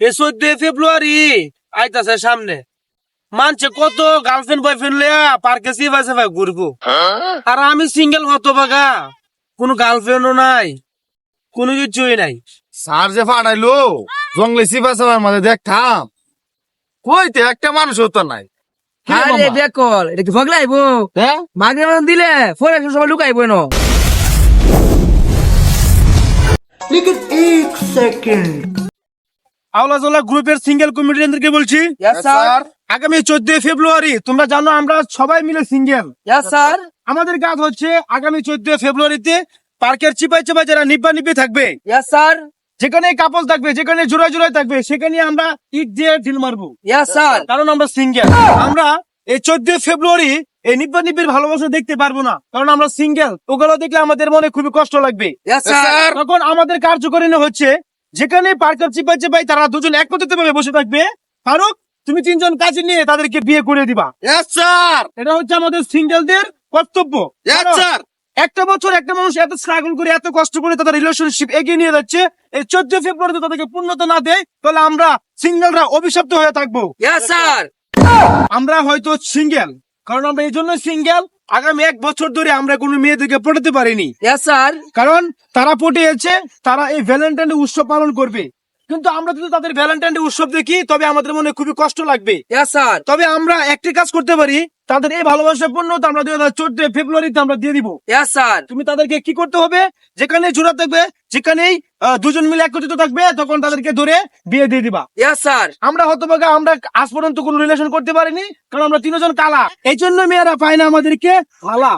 এ চোদ্দ ফেব্রুয়ারি আইতাছে সামনে। মানছে কত গার্লফ্রেন্ড বয়ফ্রেন্ড লিয়া পার্কে সিফা সিফা ঘুরবো। আর আমি সিঙ্গেল হত বাগা কোনো গার্লফ্রেন্ডও নাই কোনো কিছুই নাই। স্যার যে ফাটাইলো জঙ্গলে সিপা সাবার মাঝে দেখতাম। কইতে একটা মানুষ হতো নাই। আরে বেকল এটা কি ভগলাইবো হ্যাঁ? মাগরে দিলে ফোন সবাই লুকাইবো না আওলাজোলা গ্রুপের সিঙ্গেল কমিটিদেরকে বলছি। আগামী চোদ্দ ফেব্রুয়ারি তোমরা জানো আমরা সবাই মিলে সিঙ্গেল sir. আমাদের কাজ হচ্ছে আগামী চোদ্দ ফেব্রুয়ারিতে পার্কের চিপাই চিপাই যারা নিব্বা নিব্বি থাকবে sir. যেখানে কাপল থাকবে যেখানে জোড়ায় জোড়ায় থাকবে সেখানে আমরা ইট দিয়ে ঢিল মারবো। Sir. কারণ আমরা সিঙ্গেল আমরা এই চোদ্দ ফেব্রুয়ারি এই নিব্বা নিব্বির ভালোবাসা দেখতে পারব না কারণ আমরা সিঙ্গেল ওগুলো দেখলে আমাদের মনে খুবই কষ্ট লাগবে। তখন আমাদের কার্যকরী হচ্ছে যেখানে পার্কের চিপাই চিপাই তারা দুজন একত্রিত ভাবে বসে থাকবে। ফারুক তুমি তিনজন কাজে নিয়ে তাদেরকে বিয়ে করে দিবা। স্যার এটা হচ্ছে আমাদের সিঙ্গেলদের কর্তব্য। স্যার একটা বছর একটা মানুষ এত স্ট্রাগল করে এত কষ্ট করে তাদের রিলেশনশিপ এগিয়ে নিয়ে যাচ্ছে এই চোদ্দ ফেব্রুয়ারিতে তাদেরকে পূর্ণতা না দেয় তাহলে আমরা সিঙ্গেলরা অভিশপ্ত হয়ে থাকব। Sir. আমরা হয়তো সিঙ্গেল কারণ আমরা এই জন্য সিঙ্গেল। আগামী এক বছর ধরে আমরা কোনো মেয়েদেরকে পটাতে পারিনি sir. কারণ তারা পটিয়েছে তারা এই ভ্যালেন্টাইন উৎসব পালন করবে কিন্তু আমরা যদি তাদের ভ্যালেন্টাইন ডে উৎসব দেখি তবে আমাদের মনে খুবই কষ্ট লাগবে sir. তবে আমরা একটি কাজ করতে পারি তাদের এই ভালোবাসা পূর্ণতা আমরা দুই হাজার চোদ্দ ফেব্রুয়ারিতে আমরা দিয়ে দিব sir. তুমি তাদেরকে কি করতে হবে যেখানে জোড়া থাকবে যেখানেই দুজন মিলে একত্রিত থাকবে তখন তাদেরকে ধরে বিয়ে দিয়ে দিবা sir. আমরা হতভাগা আমরা আজ পর্যন্ত কোনো রিলেশন করতে পারিনি কারণ আমরা তিনজন কালা এই জন্য মেয়েরা পায় না আমাদেরকে কালা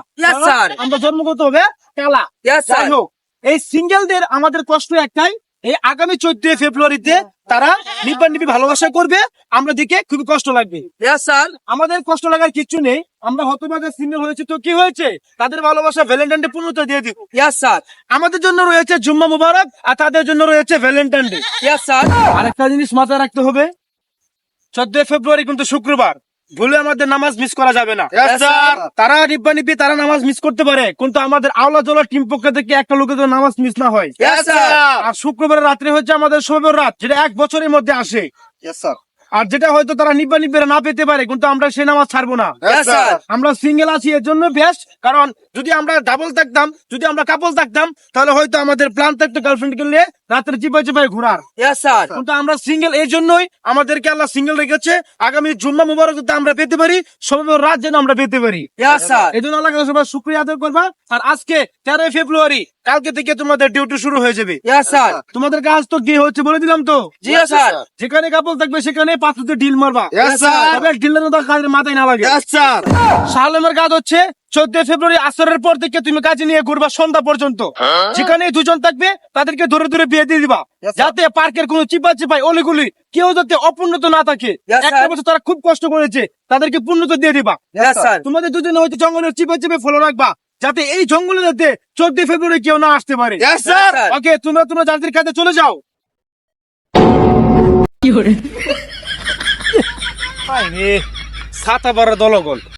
sir. আমরা জন্মগত হবে কালা যাই হোক এই সিঙ্গেলদের আমাদের কষ্ট একটাই এই আগামী চোদ্দ ফেব্রুয়ারিতে তারা নিব্বা নিবি ভালোবাসা করবে আমরা দিকে খুবই কষ্ট লাগবে। Sir. আমাদের কষ্ট লাগার কিছু নেই আমরা হতভাগা সিঙ্গেল হয়েছে তো কি হয়েছে? তাদের ভালোবাসা ভ্যালেন্টাইন ডে পূর্ণতা দিয়ে দিব। Yes, স্যার আমাদের জন্য রয়েছে জুম্মা মুবারক আর তাদের জন্য রয়েছে ভ্যালেন্টাইন ডে Yes, স্যার আরেকটা জিনিস মাথায় রাখতে হবে চোদ্দ ফেব্রুয়ারি কিন্তু শুক্রবার। ভুলে আমাদের নামাজ মিস করা যাবে না। তারা নিব্বা নিব্বি তারা নামাজ মিস করতে পারে কিন্তু আমাদের আওলা জলা টিম পক্ষ থেকে একটা লোকের নামাজ মিস না হয়। আর শুক্রবারের রাত্রে হচ্ছে আমাদের শোভের রাত যেটা এক বছরের মধ্যে আসে। আর যেটা হয়তো তারা নিব্বা নিব্বেরা না পেতে পারে কিন্তু আমরা সে নামাজ ছাড়বো না। আমরা সিঙ্গেল আছি এর জন্য বেস্ট কারণ যদি আমরা ডাবল থাকতাম যদি আমরা কাপল থাকতাম তাহলে হয়তো আমাদের প্ল্যান থাকতো গার্লফ্রেন্ড কে নিয়ে রাত্রে চিপাই চিপাই ঘোরার। কিন্তু আমরা সিঙ্গেল এই জন্যই আমাদেরকে আল্লাহ সিঙ্গেল রেখেছে। আগামী জুম্মা মুবারক যাতে আমরা পেতে পারি সবাই রাত যেন আমরা পেতে পারি। এই জন্য আল্লাহ সবাই শুক্রিয়া আদায় করবা। আর আজকে তেরোই ফেব্রুয়ারি কালকে থেকে তোমাদের ডিউটি শুরু হয়ে যাবে. তোমাদের কাজ তো কি হচ্ছে বলে দিলাম তো? স্যার। যেখানে কাপল থাকবে সেখানে পাত্রতে ডিল মারবা। মতো কাজের মাথায় না লাগে। ইয়েস কাজ হচ্ছে চোদ্দ ফেব্রুয়ারি আসরের পর থেকে তুমি কাজে নিয়ে ঘুরবা সন্ধ্যা পর্যন্ত। যেখানে দুজন থাকবে তাদেরকে ধরে ধরে বিয়ে দিয়ে দিবা। যাতে পার্কের কোনো চিপা চিপাই অলিগুলি কেউ যাতে অপূর্ণত না থাকে। একটা বছর তারা খুব কষ্ট করেছে তাদেরকে পূর্ণত দিয়ে দিবা। তোমাদের দুজনে হয়তো জঙ্গলের চিপে চিপে ফলো রাখবা যাতে এই জঙ্গলে যাতে চোদ্দ ফেব্রুয়ারি কেউ না আসতে পারে. ওকে তোমরা তোমরা যাদের কাছে চলে যাও। সাতা বারো দলগল। হ্যাঁ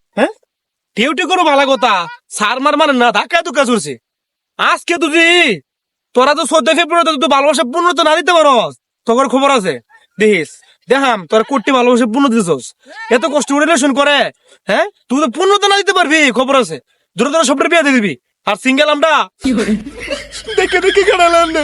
ডিউটি করো ভালো কথা। সার মার মানে না ধাক্কা ধুকা চলছে আজকে তুই তোরা তো চোদ্দ ফেব্রুয়ারি তো ভালোবাসা পূর্ণ তো না দিতে পারস। তোর খবর আছে? দেখিস দেখাম তোর কোটি ভালোবাসা পূর্ণ দিছস এত কষ্ট করে রিলেশন করে হ্যাঁ? তুই তো পূর্ণ তো না দিতে পারবি খবর আছে। দ্রুত দ্রুত সবটা বিয়ে দিয়ে দিবি। আর সিঙ্গেল আমরা? দেখে দেখে কাটালাম না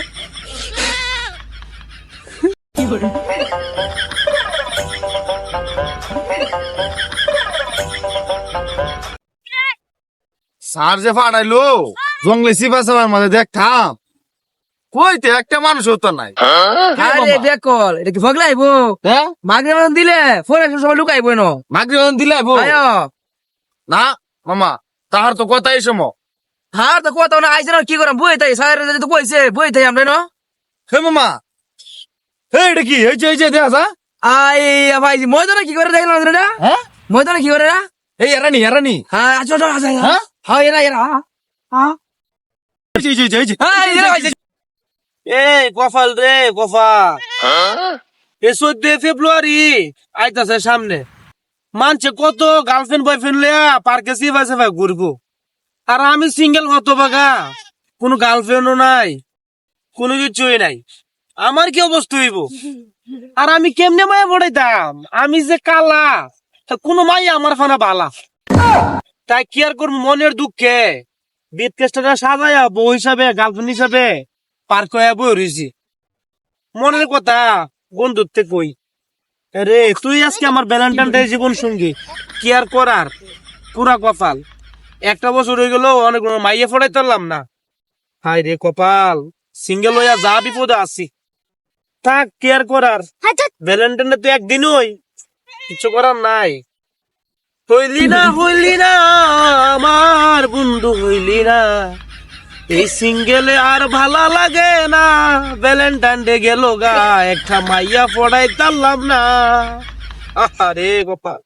স্যার যে ফাটাইলো জঙ্গলে সিপা সাবার মাঝে দেখতাম। কইতে একটা মানুষ হতো নাই। কি রে আরে? বেকল এটা কি ভগলাইবো হ্যাঁ মাগরে মতন দিলে ফোন একশো সবাই লুকাইবো না মাগরি বউ আয়ো না মামা তাহার তো কথা এই সময় হার তো কথা না আইসে না কি করাম? বই তাই স্যার তো কইছে বই তাই আমরা না হে মামা হে এটা কি? এই যে এই যে দেখা যা। আই ভাই ময়দানে কি করে দেখলাম এটা হ্যাঁ? ময়দানে কি করে না এই এরানি এরানি। হ্যাঁ আচ্ছা আচ্ছা আচ্ছা। হ্যাঁ? হ্যাঁ এরা এরা হ্যাঁ এই। হ্যাঁ কফাল রে কফা এই চোদ্দ ফেব্রুয়ারি আইতাছে সামনে। মানছে কত গার্লফ্রেন্ড বয়ফ্রেন্ড লিয়া পার্কে সিফা সিফা ঘুরবো। আর আমি সিঙ্গেল হত বাগা কোনো গার্লফ্রেন্ডও নাই কোনো কিছুই নাই। আমার কি অবস্থা হইব? আর আমি কেমনে মায়া পড়াইতাম আমি যে কালা তা কোনো মাই আমার ফানা বালা। তাই কি আর করব মনের দুঃখে? বিট কেসটা সাজায়া বউ হিসাবে গার্লফ্রেন্ড হিসাবে পার কয়া বই রয়েছি মনের কথা বন্ধুত্বে কই। রে তুই আজকে আমার ভ্যালেন্টাইন ডে জীবন সঙ্গী। কি আর করার? পুরা কপাল। একটা বছর হয়ে গেল অনেক মাইয়ে ফোড়াই পারলাম না। হাই রে কপাল সিঙ্গেল হইয়া যা বিপদে আছি। থাক কেয়ার করার? ভ্যালেন্টাইন তো একদিন হই কিছু করার নাই। হইলি না হইলি না আমার বন্ধু হইলি না। এই সিঙ্গেলে আর ভালো লাগে না। ভ্যালেন্টাইন ডে গেল গা একটা মাইয়া পড়াই তারলাম না। আরে গোপাল।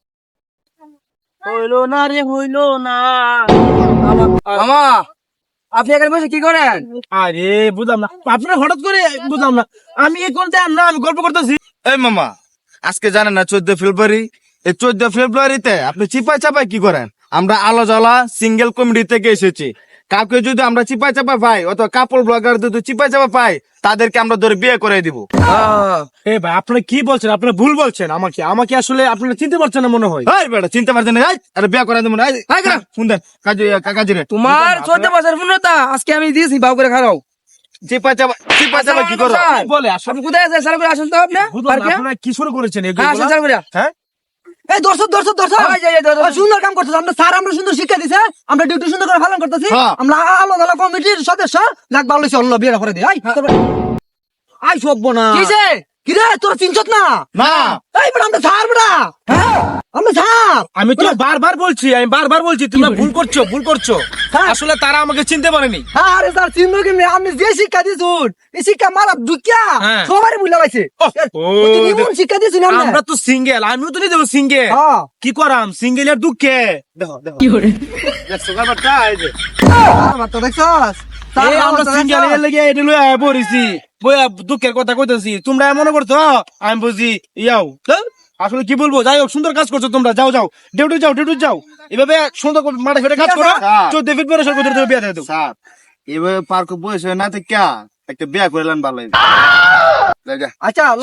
হইল না রে হইল না। মামা আপনি এখানে বসে কি করেন? আরে বুঝলাম না। আপনার হঠাৎ করে বুঝলাম না। আমি এখন না আমি গল্প করতেছি? এই মামা আজকে জানেন না চোদ্দ ফেব্রুয়ারি এই চোদ্দ ফেব্রুয়ারিতে আপনি চিপাই চাপাই কি করেন? আমরা আলো জ্বালা সিঙ্গেল কমিটি থেকে এসেছি। কাউকে যদি আমরা চিপাই চাপা পাই অথবা কাপড় ব্লগার যদি চিপাই চাপা পাই তাদেরকে আমরা ধরে বিয়ে করে দিব। এ ভাই আপনারা কি বলছেন? আপনারা ভুল বলছেন আমাকে। আমাকে আসলে আপনারা চিনতে পারছেন না মনে হয়। এই বেটা চিনতে পারছেন না? এই, আরে বিয়ে করে দেবো না। এই, এই গা। শুন দেন কাজী কাজী রে। তোমার চোদ্দ বছর পূর্ণতা আজকে আমি দিয়েছি বাউ করে খারাও চিপাই চাপা চিপাই চাপা কি করো বলে? আসলে কোথায় আছেন? সারা করে আসুন তো আপনি। কি? শুরু করেছেন? এগুলো আসুন সারা করে। হ্যাঁ? এই দর্শক দর্শক দর্শক। ওই যে, এই যে, দর্শক। ওই সুন্দর কাম করতেছে। আমরা স্যার আমরা সুন্দর শিক্ষা দিছে আমরা ডিউটি সুন্দর করে পালন করতেছি। হ্যাঁ। আমরা আলো আলো কমিটির সদস্য। লাগ ভালো হইছে বিয়ে করে দিই। আই আই সব্য না। কি রে তোর চিনছত না? এই আমরা হ্যাঁ। আমরা আমি তো বারবার বলছি আমি বারবার বলছি তোমরা ভুল করছ ভুল করছ। হ্যাঁ। আসলে তারা আমাকে চিনতে পারেনি। আরে স্যার চিনবো কি মেয়ে? আমি যে শিক্ষা দিছুন এই শিক্ষা মারা দুকিয়া হ্যাঁ। সবারই বুঝলা পাইছে ও, শিক্ষা দিছুন আমরা। আমরা তো সিঙ্গেল আমিও তো সিঙ্গেল হ্যাঁ। কি করাম? সিঙ্গেল এর দুঃখে। দেখো দেখো। দেখছ ব্যাপারটা এই যে। দেখছস। আমার লেগে এটা পড়েছি। বইয়া দুঃখের কথা কইতেছি। তোমরা মনে করছ আমি বুঝি ইয়াও। আসলে কি বলব? যাই হোক সুন্দর কাজ করছ তোমরা। যাও যাও। ডিউটি যাও ডিউটি যাও। এভাবে সুন্দর করে মাঠে ফেটে কাজ করো। চোদ্দ ফিট পরে সরকার তুমি বিয়ে দিয়ে স্যার এভাবে পার্ক বয়স হয়ে না থেকে একটা বিয়ে করে লেন ভালো। আচ্ছা ল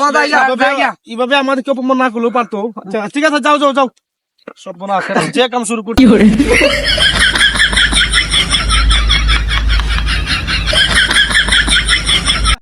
এভাবে- আমাদেরকে অপমান না করলেও পারতো। আচ্ছা ঠিক আছে যাও যাও যাও। সব মনে যে কাম শুরু করছি